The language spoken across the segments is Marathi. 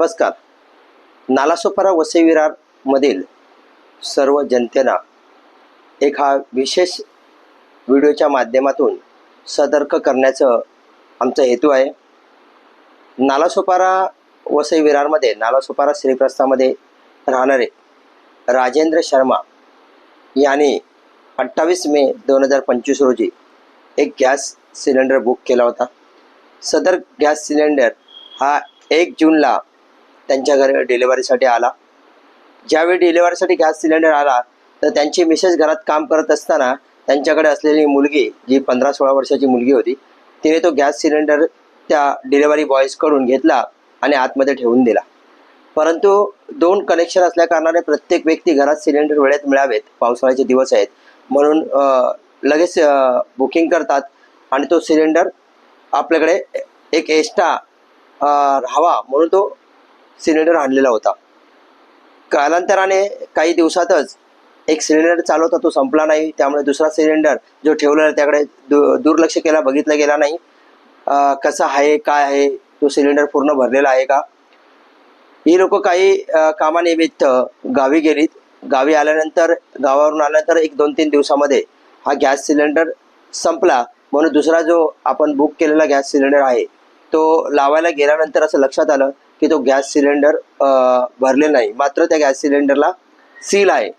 नमस्कार. नालासोपारा वसई विरारमधील सर्व जनतेला एक हा विशेष व्हिडिओच्या माध्यमातून सतर्क करण्याचं आमचा हेतू आहे. नालासोपारा वसई विरारमध्ये नालासोपारा श्रीप्रस्थामध्ये राहणारे राजेंद्र शर्मा यांनी अठ्ठावीस मे दोन हजार पंचवीस रोजी एक गॅस सिलेंडर बुक केला होता. सदर गॅस सिलेंडर हा एक जूनला त्यांच्या घरी डिलेवरीसाठी आला. ज्यावेळी डिलेवरीसाठी गॅस सिलेंडर आला तर त्यांची मिसेस घरात काम करत असताना त्यांच्याकडे असलेली मुलगी जी पंधरा सोळा वर्षाची मुलगी होती तिने तो गॅस सिलेंडर त्या डिलेवरी बॉयजकडून घेतला आणि आतमध्ये ठेवून दिला. परंतु दोन कनेक्शन असल्या कारणाने प्रत्येक व्यक्ती घरात सिलेंडर वेळेत मिळावेत. पावसाळ्याचे दिवस आहेत. म्हणून लगेच बुकिंग करतात आणि तो सिलेंडर आपल्याकडे एक एक्स्ट्रा राहावा. म्हणून तो सिलेंडर आणलेला होता. कालांतराने काही दिवसातच एक सिलेंडर चालवता तो संपला नाही. त्यामुळे दुसरा सिलेंडर जो ठेवलेला त्याकडे दु दुर्लक्ष केला बघितला गेला नाही. कसा आहे काय आहे तो सिलेंडर पूर्ण भरलेला आहे का? ही लोक काही कामानिमित्त गावी गेलीत. गावी आल्यानंतर गावावरून आल्यानंतर एक दोन तीन दिवसामध्ये हा गॅस सिलेंडर संपला. म्हणून दुसरा जो आपण बुक केलेला गॅस सिलेंडर आहे तो लावायला गेल्यानंतर असं लक्षात आलं की तो गॅस सिलेंडर भरलेला भरले नाही. मात्र त्या गॅस सिलेंडरला सील आहे.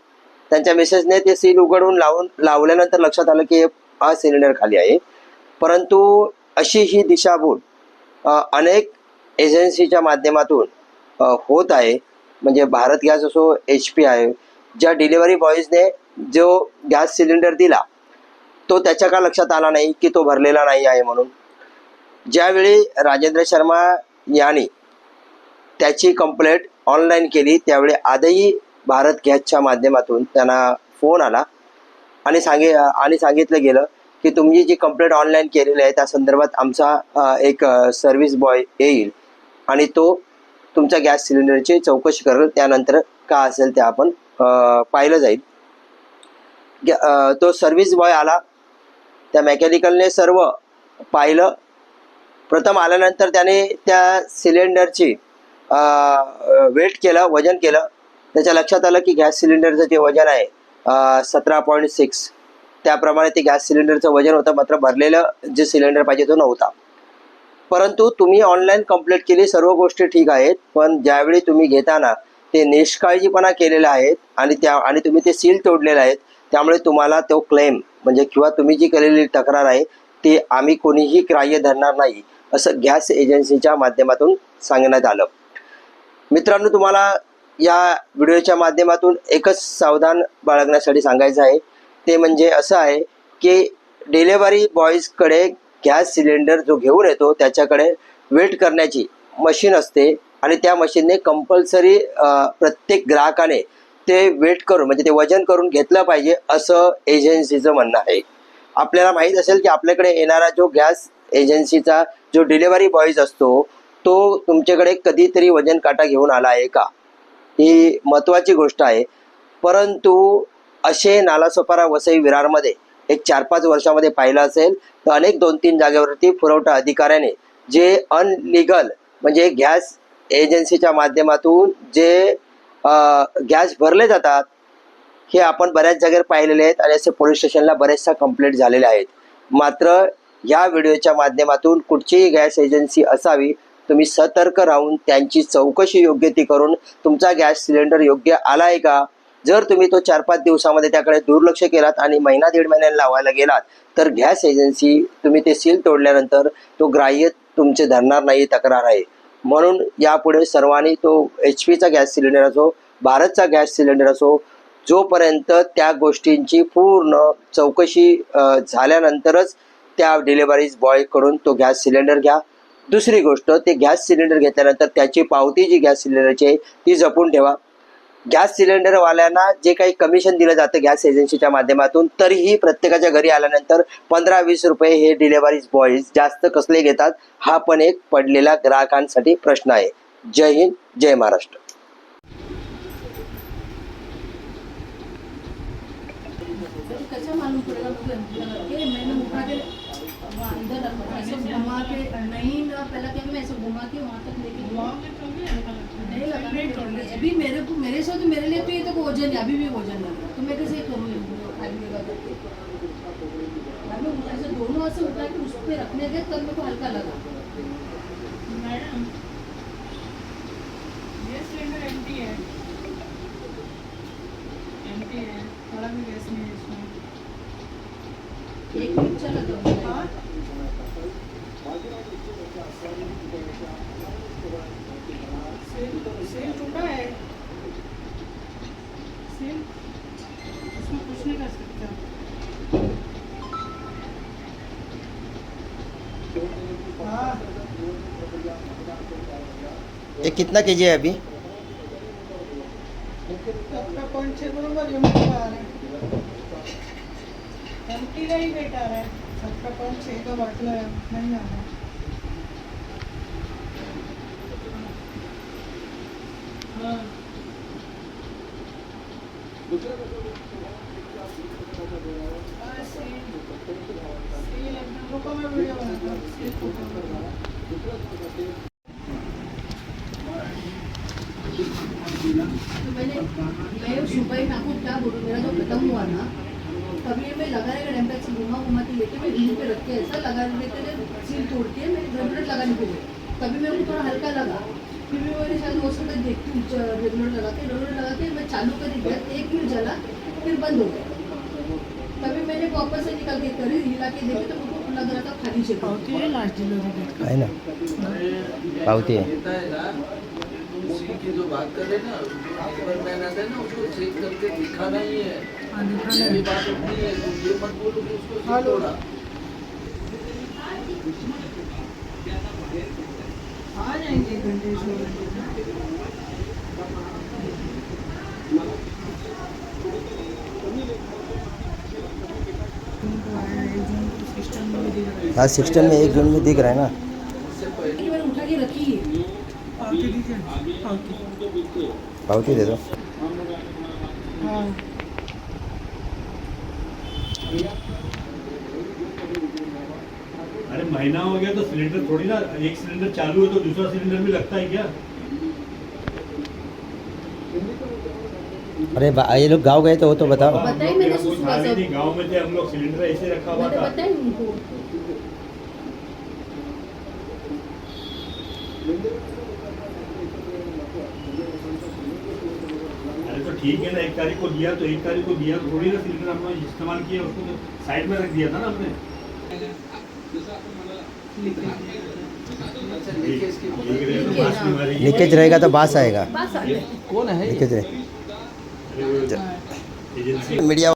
त्यांच्या मिसेसने ते सील उघडून लावून लावल्यानंतर लक्षात आलं की हा सिलेंडर खाली आहे. परंतु अशी ही दिशाभूल अनेक एजन्सीच्या माध्यमातून होत आहे. म्हणजे भारत गॅस असो एच पी आहे ज्या डिलिव्हरी बॉईजने जो गॅस सिलेंडर दिला तो त्याच्या का लक्षात आला नाही की तो भरलेला नाही आहे म्हणून? ज्यावेळी राजेंद्र शर्मा यांनी त्याची कंप्लेंट ऑनलाईन केली. त्यावेळी आजही भारत गॅसच्या माध्यमातून त्यांना फोन आला. आणि सांगे आणि सांगितलं गेलं की तुम्ही जी कंप्लेंट ऑनलाईन केलेली आहे त्या संदर्भात आमचा एक सर्व्हिस बॉय येईल. आणि तो तुमच्या गॅस सिलेंडरची चौकशी करेल. त्यानंतर का असेल ते आपण पाहिलं जाईल. गॅ- तो सर्व्हिस बॉय आला. त्या मेकॅनिकलने सर्व पाहिलं. प्रथम आल्यानंतर त्याने त्या सिलेंडरची वेट केलं वजन केलं. त्याच्या लक्षात आलं की गॅस सिलेंडरचं जे वजन आहे सतरा पॉईंट सिक्स. त्याप्रमाणे ते गॅस सिलेंडरचं वजन होतं मात्र भरलेलं जे सिलेंडर पाहिजे तो नव्हता. परंतु तुम्ही ऑनलाईन कंप्लीट केली सर्व गोष्टी ठीक आहेत पण ज्यावेळी तुम्ही घेताना ते निष्काळजीपणा केलेले आहेत आणि त्या आणि तुम्ही ते सील तोडलेले आहेत त्यामुळे तुम्हाला तो क्लेम म्हणजे किंवा तुम्ही जी केलेली तक्रार आहे ती आम्ही कोणीही ग्राह्य धरणार नाही असं गॅस एजन्सीच्या माध्यमातून सांगण्यात आलं. मित्रांनो तुम्हाला या व्हिडिओच्या माध्यमातून एकच सावधान बाळगण्यासाठी सांगायचं आहे. ते म्हणजे असं आहे की डिलेवरी बॉईजकडे गॅस सिलेंडर जो घेऊन येतो त्याच्याकडे वेट करण्याची मशीन असते आणि त्या मशीनने कंपल्सरी प्रत्येक ग्राहकाने ते वेट करून म्हणजे ते वजन करून घेतलं पाहिजे असं एजन्सीचं म्हणणं आहे. आपल्याला माहीत असेल की आपल्याकडे येणारा जो गॅस एजन्सीचा जो डिलेवरी बॉईज असतो तो तुमच्याकडे कधीतरी वजन काटा घेऊन आला आहे का? ही महत्त्वाची गोष्ट आहे. परंतु असे नालासोपारा वसई विरारमध्ये एक चार पाच वर्षामध्ये पाहिलं असेल तर अनेक दोन तीन जागेवरती पुरवठा अधिकाऱ्याने जे अनलिगल म्हणजे गॅस एजन्सीच्या माध्यमातून जे गॅस भरले जातात हे आपण बऱ्याच जागेवर पाहिलेले आहेत आणि असे पोलीस स्टेशनला बऱ्याचशा कंप्लेंट झालेल्या आहेत. मात्र या व्हिडिओच्या माध्यमातून कुठचीही गॅस एजन्सी असावी तुम्ही सतर्क राहून त्यांची चौकशी योग्य ती करून तुमचा गॅस सिलेंडर योग्य आला आहे का? जर तुम्ही तो चार पाच दिवसामध्ये त्याकडे दुर्लक्ष केलात आणि महिना दीड महिन्याला लावायला गेलात तर गॅस एजन्सी तुम्ही ते सील तोडल्यानंतर तो ग्राह्य तुमचे धरणार नाही तक्रार आहे. म्हणून यापुढे सर्वांनी तो एच पीचा गॅस सिलेंडर असो भारतचा गॅस सिलेंडर असो जोपर्यंत त्या गोष्टींची पूर्ण चौकशी झाल्यानंतरच त्या डिलेवरीज बॉयकडून तो गॅस सिलेंडर घ्या. दुसरी गोष्ट ते गॅस सिलेंडर घेतल्यानंतर त्याची पावती जी गॅस सिलेंडरची आहे ती जपून ठेवा गॅस सिलेंडरवाल्यांना जे काही कमिशन दिलं जातं गॅस एजन्सीच्या माध्यमातून तरीही प्रत्येकाच्या घरी आल्यानंतर पंधरा वीस रुपये हे डिलेवरीज बॉईज जास्त कसले घेतात हा पण एक पडलेला ग्राहकांसाठी प्रश्न आहे जय हिंद जय महाराष्ट्र ऐसे ऐसे अभी मेरे को मेरे से तो मेरे लिए तो ये तो वज़न है अभी भी वज़न लग तो मैं कैसे करूँ खाली जगह करके बाद में ऐसे दोनों हाथ से उठा के उस पे रखने गए तब मेरे को हल्का लगा मैडम ये सिलेंडर एम्प्टी है एम्प्टी है थोड़ा भी गैस नहीं है इसमें ये कितना के जी है अभी? आपका पॉइंट ही रेट है सबका छः का बाटला है. नहीं हाँ रुको मैं वीडियो बनाता हूँ तो मैंने मैं सुबह ही क्या बोलूँ मेरा जो खत्म हुआ ना तभी मैं लगाने का टेम्परेचर से घुमा घुमा के लेके मैं रील पे रख के ऐसा लगा लेते थे सील तोड़ के मैं रेगुलेटर लगाने के लिए तभी मेरे को थोड़ा हल्का लगा फिर भी मैंने शायद हो सकता है देखती हूँ रेगुलेटर लगा के रेगुलेटर लगा के मैं चालू करी गया एक मिनट जला फिर बंद हो गया। तभी मैंने वापस से निकल के करी हिला के देखी तो मेरे को लग रहा था खाली शेप होती है लास्ट डिलीवरी आहे ना? पावती है। उसी की जो बात कर रहे हैं ना एक बार मैंने आता है ना उसको चेक करके दिखाना ही है। हेलो। आ जाएँगे घंटे हाँ सिस्टम में एक जून में दिख रहा है ना? पावती दे दो। हाँ। अरे महीना हो गया तो सिलेंडर थोड़ी ना एक सिलेंडर चालू है तो दूसरा सिलेंडर भी लगता है क्या? अरे ये लोग गाँव गए तो वो तो बताओ। बताइए मैंने गाँव में थे हम लोग सिलेंडर ऐसे रखा हुआ था। बताया उनको अरे तो ठीक है ना? एक तारीख को दिया तो एक तारीख को दिया थोड़ी ना सिलेंडर हमने इस्तेमाल किया उसको तो साइड में रख दिया था ना हमने। लीकेज रहेगा तो बास आएगा। बस आ गए कौन है लीकेज रहेगा एजेंसी मीडिया